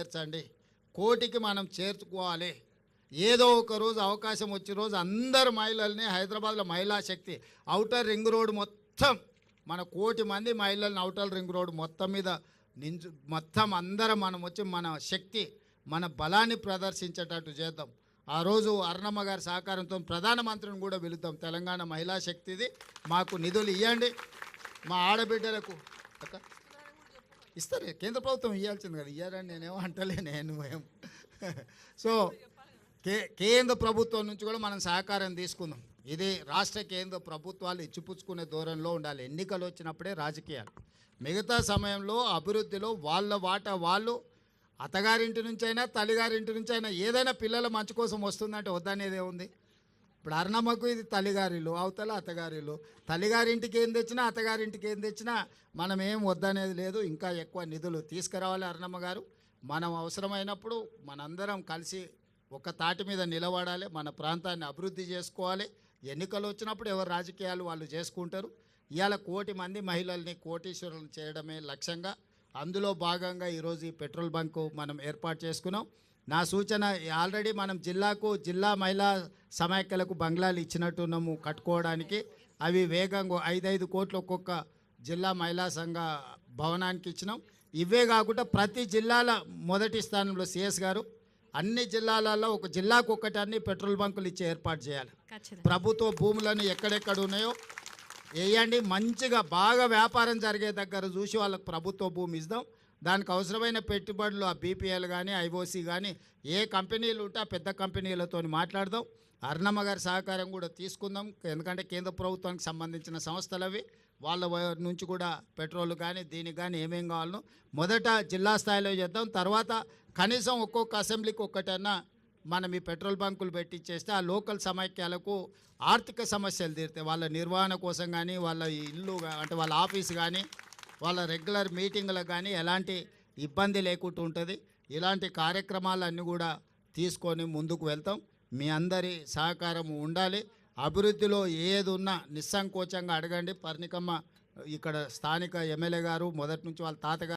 చేర్చండి. కోటికి మనం చేర్చుకోవాలి. ఏదో ఒక రోజు అవకాశం వచ్చే రోజు అందరు మహిళల్ని హైదరాబాద్లో మహిళా శక్తి అవుటర్ రింగ్ రోడ్ మొత్తం మన కోటి మంది మహిళల్ని అవుటర్ రింగ్ రోడ్ మొత్తం మీద నించు మొత్తం అందరం మనం వచ్చి మన శక్తి మన బలాన్ని ప్రదర్శించేటట్టు చేద్దాం. ఆ రోజు అరుణమ్మ గారి సహకారంతో ప్రధానమంత్రిని కూడా వెళుతాం తెలంగాణ మహిళా శక్తిది మాకు నిధులు ఇవ్వండి మా ఆడబిడ్డలకు అక్క ఇస్తారు. కేంద్ర ప్రభుత్వం ఇవ్వాల్సింది కదా. ఇయ్యారని నేనేమో అంటలే నేను ఏం. సో కే కేంద్ర ప్రభుత్వం నుంచి కూడా మనం సహకారం తీసుకుందాం. ఇది రాష్ట్ర కేంద్ర ప్రభుత్వాలు ఇచ్చిపుచ్చుకునే దూరంలో ఉండాలి. ఎన్నికలు వచ్చినప్పుడే రాజకీయాలు. మిగతా సమయంలో అభివృద్ధిలో వాళ్ళ వాటా వాళ్ళు అత్తగారింటి నుంచైనా తల్లిగారింటి నుంచి అయినా ఏదైనా పిల్లల మంచి కోసం వస్తుందంటే వద్దనేదే ఉంది. ఇప్పుడు అరుణమ్మకు ఇది తల్లిగారిలు అవతల అత్తగారిలు తల్లిగారింటికి ఏం తెచ్చినా అత్తగారింటికి ఏం తెచ్చినా మనం ఏం వద్దనేది లేదు. ఇంకా ఎక్కువ నిధులు తీసుకురావాలి అరుణమ్మ గారు. మనం అవసరమైనప్పుడు మనందరం కలిసి ఒక తాటి మీద నిలబడాలి. మన ప్రాంతాన్ని అభివృద్ధి చేసుకోవాలి. ఎన్నికలు వచ్చినప్పుడు ఎవరు రాజకీయాలు వాళ్ళు చేసుకుంటారు. ఇవాళ కోటి మంది మహిళల్ని కోటీశ్వరులను చేయడమే లక్ష్యంగా. అందులో భాగంగా ఈరోజు ఈ పెట్రోల్ బంకు మనం ఏర్పాటు చేసుకున్నాం. నా సూచన ఆల్రెడీ మనం జిల్లాకు జిల్లా మహిళా సమాఖ్యలకు బంగ్లాలు ఇచ్చినట్టున్నాము కట్టుకోవడానికి అవి వేగంగా ఐదైదు కోట్లు ఒక్కొక్క జిల్లా మహిళా సంఘ భవనానికి ఇచ్చినాం. ఇవే కాకుండా ప్రతి జిల్లాల మొదటి స్థానంలో సిఎస్ గారు అన్ని జిల్లాలలో ఒక జిల్లాకు ఒకటి అన్ని పెట్రోల్ బంకులు ఇచ్చి ఏర్పాటు చేయాలి. ప్రభుత్వ భూములను ఎక్కడెక్కడ ఉన్నాయో వేయండి. మంచిగా బాగా వ్యాపారం జరిగే దగ్గర చూసి వాళ్ళకి ప్రభుత్వ భూమి ఇద్దాం దానికి అవసరమైన పెట్టుబడులు ఆ బీపీఎల్ కానీ ఐఓసి కానీ ఏ కంపెనీలు ఉంటే ఆ పెద్ద కంపెనీలతో మాట్లాడదాం. అర్ణమ్మ గారి సహకారం కూడా తీసుకుందాం. ఎందుకంటే కేంద్ర ప్రభుత్వానికి సంబంధించిన సంస్థలు అవి. వాళ్ళ నుంచి కూడా పెట్రోల్ కానీ దీనికి కానీ ఏమేం కావాలనో మొదట జిల్లా స్థాయిలో చేద్దాం. తర్వాత కనీసం ఒక్కొక్క అసెంబ్లీకి ఒక్కటన్నా మనం ఈ పెట్రోల్ బంకులు పెట్టించేస్తే ఆ లోకల్ సమైక్యాలకు ఆర్థిక సమస్యలు తీరుతాయి వాళ్ళ నిర్వహణ కోసం కానీ వాళ్ళ ఇల్లు అంటే వాళ్ళ ఆఫీస్ కానీ వాళ్ళ రెగ్యులర్ మీటింగ్లకు కానీ ఎలాంటి ఇబ్బంది లేకుండా ఉంటుంది. ఇలాంటి కార్యక్రమాలన్నీ కూడా తీసుకొని ముందుకు వెళ్తాం. మీ అందరి సహకారం ఉండాలి. అభివృద్ధిలో ఏది ఉన్నా నిస్సంకోచంగా అడగండి. పర్ణికమ్మ ఇక్కడ స్థానిక ఎమ్మెల్యే గారు మొదటి నుంచి వాళ్ళ తాతగారు